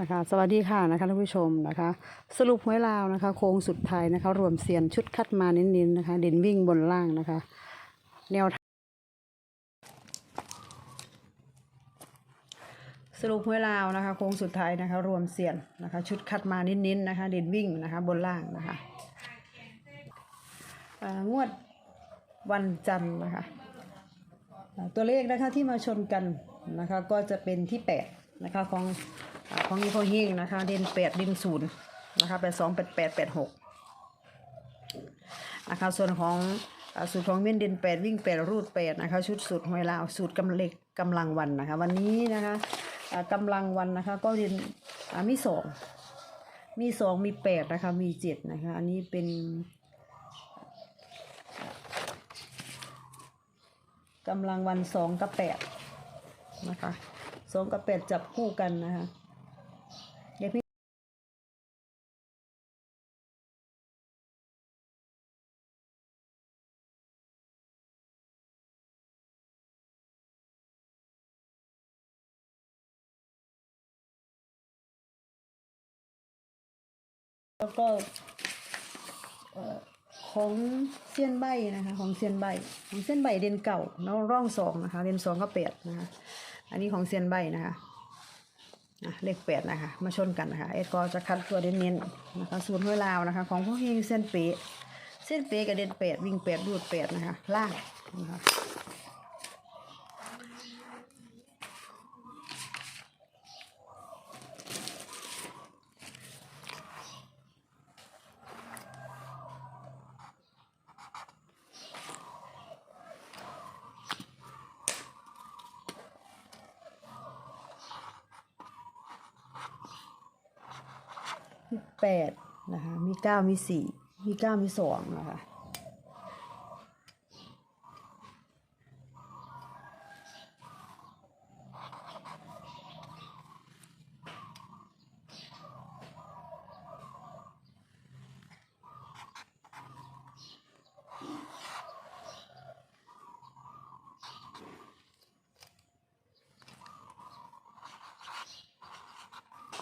นะคะสวัสดีค่ะนะคะท่านผู้ชมนะคะ สรุปหวยลาวนะคะ โค้งสุดท้ายนะคะ รวมเสียนชุดคัดมาเน้นๆนะคะ เด่นวิ่งบนล่างนะคะ แนวสรุปหวยลาวนะคะโค้งสุดท้ายนะคะ รวมเสียนนะคะ ชุดคัดมาเน้นๆนะคะ เด่นวิ่งนะคะ บนล่างนะคะงวดวันจันทร์นะคะ ตัวเลขนะคะที่มาชนกันนะคะ ก็จะเป็นที่แปด นะคะของของยี่ห้อฮิงนะคะ เด่นแปดเด่นศูนย์นะคะแปดสองแปดแปดแปดหกนะคะส่วนของสูตรของเม่นเด่นแปดวิ่งแปดรูดแปดนะคะชุดสูตรหวยลาวสูตรกำเล็กกำลังวันนะคะ วันนี้นะคะอ่ากำลังวันนะคะ ก็เด่นมีสองมีสองมีแปดนะคะมีเจ็ดนะคะอันนี้เป็นกำลังวันสองกับแปด นะคะสองกับแปดจับคู่กันนะคะเดี๋ยวพี่แล้วก็ ของเซียนใบนะคะ ของเซียนใบของเซียนใบเด่นเก่าน้องร่องสองนะคะเด่นสองก็แปดนะคะ อันนี้ของเซียนใบนะคะเลขแปดนะคะ มาชนกันนะคะเอ็ดก็จะคัดตัวเน้นๆนะคะสูตรห้วยลาวนะคะ ของพวกเฮงเส้นเป๊ะเส้นเป๊ะกับเด่นแปดวิ่งแปดรูดแปดนะคะ ล่างนะคะ มีแปดนะคะ มีเก้ามีสี่ มีเก้ามีสองนะคะ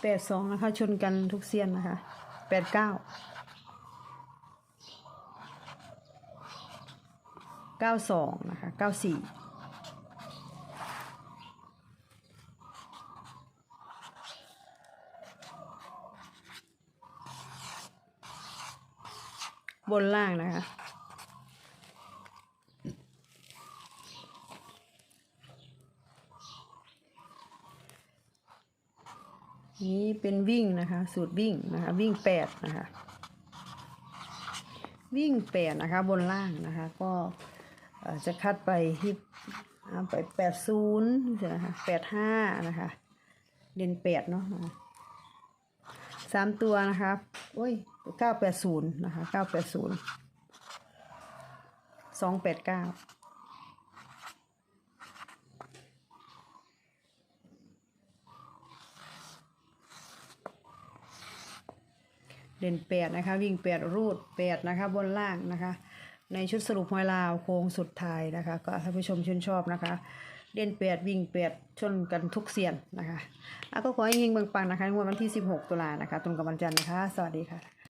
แปดสองนะคะ ชนกันทุกเซียนนะคะแปดเก้าเก้าสองนะคะเก้าสี่บนล่างนะคะ นี้เป็นวิ่งนะคะ สูตรวิ่งนะคะ วิ่งแปดนะคะ วิ่งแปดนะคะ บนล่างนะคะ ก็จะคัดไปที่ไปแปดศูนย์นะคะแปดห้านะคะเด่นแปดเนาะสามตัวนะคะโอ้ยเก้าแปดศูนย์นะคะเก้าแปดศูนย์สองแปดเก้า เด่นแปดนะคะ วิ่งแปดรูดแปดนะคะ บนล่างนะคะ ในชุดสรุปหอยลาวโค้งสุดท้ายนะคะ ก็ท่านผู้ชมชื่นชอบนะคะ เด่นแปดวิ่งแปดชนกันทุกเสียนนะคะอะก็ขอให้เฮงบังปังนะคะงวดวันที่ 16 ตุลานะคะ ตรงกับวันจันทร์นะคะ สวัสดีค่ะ